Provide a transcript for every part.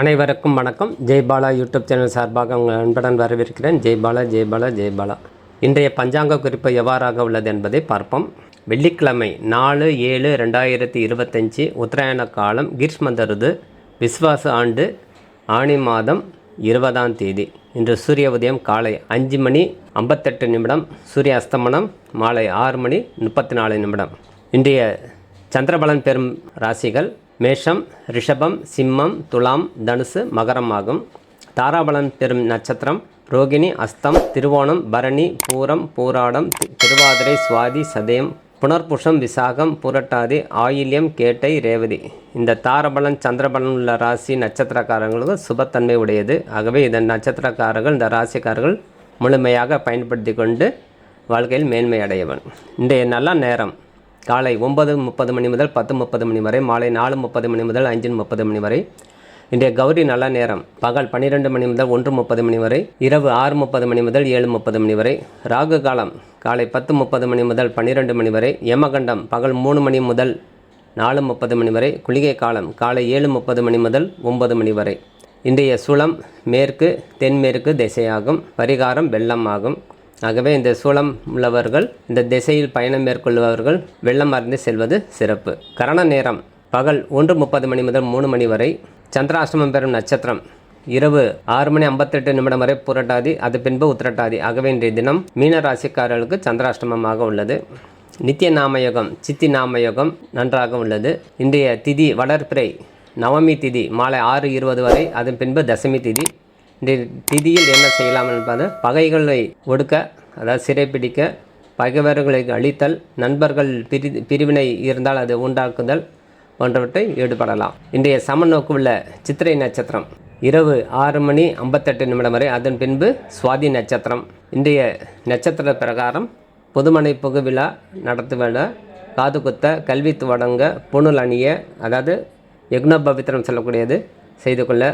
அனைவருக்கும் வணக்கம். Jaibala YouTube channel சார்பாக உங்கள் அன்புடன் வரவேற்கிறேன். ஜெய்பாலா ஜெய்பாலா ஜெய்பாலா இன்றைய பஞ்சாங்க குறிப்பு எவ்வாறாக உள்ளது என்பதை பார்ப்போம். வெள்ளிக்கிழமை நாலு ஏழு ரெண்டாயிரத்தி இருபத்தஞ்சி உத்தராயண காலம் கிரீஷ்மந்த விஸ்வாச ஆண்டு ஆணி மாதம் இருபதாம் தேதி. இன்று சூரிய உதயம் காலை அஞ்சு மணி ஐம்பத்தெட்டு நிமிடம் சூரிய அஸ்தமனம் மாலை ஆறு மணி முப்பத்தி நாலு நிமிடம். இன்றைய சந்திரபலன் பெறும் ராசிகள் மேஷம் ரிஷபம் சிம்மம் துலாம் தனுசு மகரம் ஆகும். தாராபலன் பெறும் நட்சத்திரம் ரோகிணி அஸ்தம் திருவோணம் பரணி பூரம் பூராடம் திருவாதிரை சுவாதி சதயம் புனர்புஷம் விசாகம் புரட்டாதி ஆயில்யம் கேட்டை ரேவதி. இந்த தாரபலன் சந்திரபலன் உள்ள ராசி நட்சத்திரக்காரங்களுக்கு சுபத்தன்மை உடையது. ஆகவே இதன் நட்சத்திரக்காரர்கள் இந்த ராசிக்காரர்கள் முழுமையாக பயன்படுத்தி கொண்டு வாழ்க்கையில் மேன்மை அடையவன் இன்றைய நல்ல நேரம் காலை ஒன்பது முப்பது மணி முதல் பத்து முப்பது மணி வரை மாலை நாலு முப்பது மணி முதல் அஞ்சு முப்பது மணி வரை இன்றைய கௌரி நல்ல நேரம் பகல் பன்னிரெண்டு மணி முதல் ஒன்று முப்பது மணி வரை இரவு ஆறு முப்பது மணி முதல் ஏழு முப்பது மணி வரை ராகு காலம் காலை பத்து முப்பது மணி முதல் பன்னிரெண்டு மணி வரை யமகண்டம் பகல் மூணு மணி முதல் நாலு முப்பது மணி வரை குளிகை காலம் காலை ஏழு முப்பது மணி முதல் ஒன்பது மணி வரை இன்றைய சுளம் மேற்கு தென்மேற்கு திசையாகும் பரிகாரம் வெள்ளம் ஆகும் ஆகவே இந்த சூலம் உள்ளவர்கள் இந்த திசையில் பயணம் மேற்கொள்பவர்கள் வெள்ளம் அறிந்து செல்வது சிறப்பு. கரண நேரம் பகல் ஒன்று முப்பது மணி முதல் மூணு மணி வரை. சந்திராஷ்டமம் பெறும் நட்சத்திரம் இரவு ஆறு மணி ஐம்பத்தெட்டு நிமிடம் வரை புரட்டாதி அது பின்பு உத்திரட்டாதி. ஆகவே இன்றைய தினம் மீன ராசிக்காரர்களுக்கு சந்திராஷ்டமமாக உள்ளது. நித்திய நாமயோகம் சித்தி நாமயோகம் நன்றாக உள்ளது. இன்றைய திதி வளர்ப்பிறை நவமி திதி மாலை ஆறு இருபது வரை அதன் பின்பு தசமி திதி. இந்த திதியில் என்ன செய்யலாம் என்பது பகைகளை ஒடுக்க அதாவது சிறைப்பிடிக்க பகைவர்களை அழித்தல் நண்பர்கள் பிரி பிரிவினை இருந்தால் அது உண்டாக்குதல் போன்றவற்றை ஈடுபடலாம். இன்றைய சமநோக்கு உள்ள சித்திரை நட்சத்திரம். இரவு ஆறு மணி ஐம்பத்தெட்டு நிமிடம் வரை அதன் பின்பு சுவாதி நட்சத்திரம். இன்றைய நட்சத்திர பிரகாரம் பொதுமனை புகு விழா நடத்துவிட காது குத்த கல்வி தொடங்க புணுல் அணிய அதாவது யக்ன பவித்திரம் சொல்லக்கூடியது செய்து கொள்ள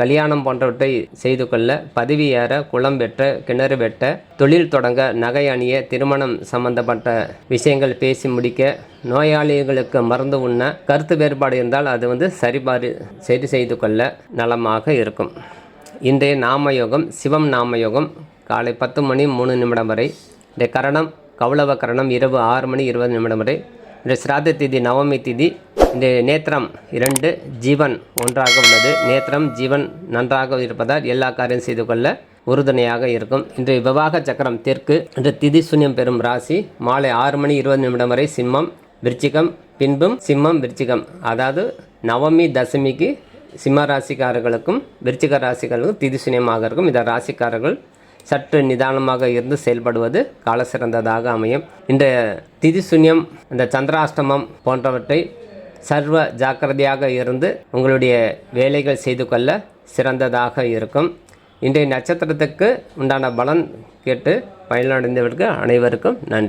கல்யாணம் போன்றவற்றை செய்து கொள்ள பதவி ஏற குளம் வெட்ட கிணறு வெட்ட தொழில் தொடங்க நகை அணிய திருமணம் சம்பந்தப்பட்ட விஷயங்கள் பேசி முடிக்க நோயாளிகளுக்கு மருந்து உண்ண கருத்து வேறுபாடு இருந்தால் அது வந்து சரிபாடு சரி செய்து கொள்ள நலமாக இருக்கும். இன்றைய நாமயோகம் சிவம் நாமயோகம் காலை பத்து மணி மூணு நிமிடம் வரை. இந்த கரணம் கௌளவ கரணம் இரவு ஆறு மணி இருபது நிமிடம் வரை. இந்த சிராத திதி நவமி திதி. இந்த நேத்திரம் இரண்டு ஜீவன் ஒன்றாக உள்ளது. நேத்திரம் ஜீவன் நன்றாக இருப்பதால் எல்லா காரியம் செய்து கொள்ள உறுதுணையாக இருக்கும். இன்று விவாக சக்கரம் தெற்கு. இன்று திதி சூன்யம் பெறும் ராசி. மாலை ஆறு மணி இருபது நிமிடம் வரை சிம்மம் விருச்சிகம் பின்பும் சிம்மம் விருச்சிகம். அதாவது நவமி தசமிக்கு சிம்ம ராசிக்காரர்களுக்கும் விருச்சிக ராசிக்காரர்களுக்கும் திதி சூன்யமாக இருக்கும். இந்த ராசிக்காரர்கள் சற்று நிதானமாக இருந்து செயல்படுவது கால சிறந்ததாக அமையும். இந்த திதி சுன்யம் இந்த சந்திராஷ்டமம் போன்றவற்றை சர்வ ஜாக்கிரதையாக இருந்து உங்களுடைய வேலைகள் செய்து கொள்ள சிறந்ததாக இருக்கும். இன்றைய நட்சத்திரத்துக்கு உண்டான பலன் கேட்டு பயனடைந்தவர்களுக்கு அனைவருக்கும் நன்றி.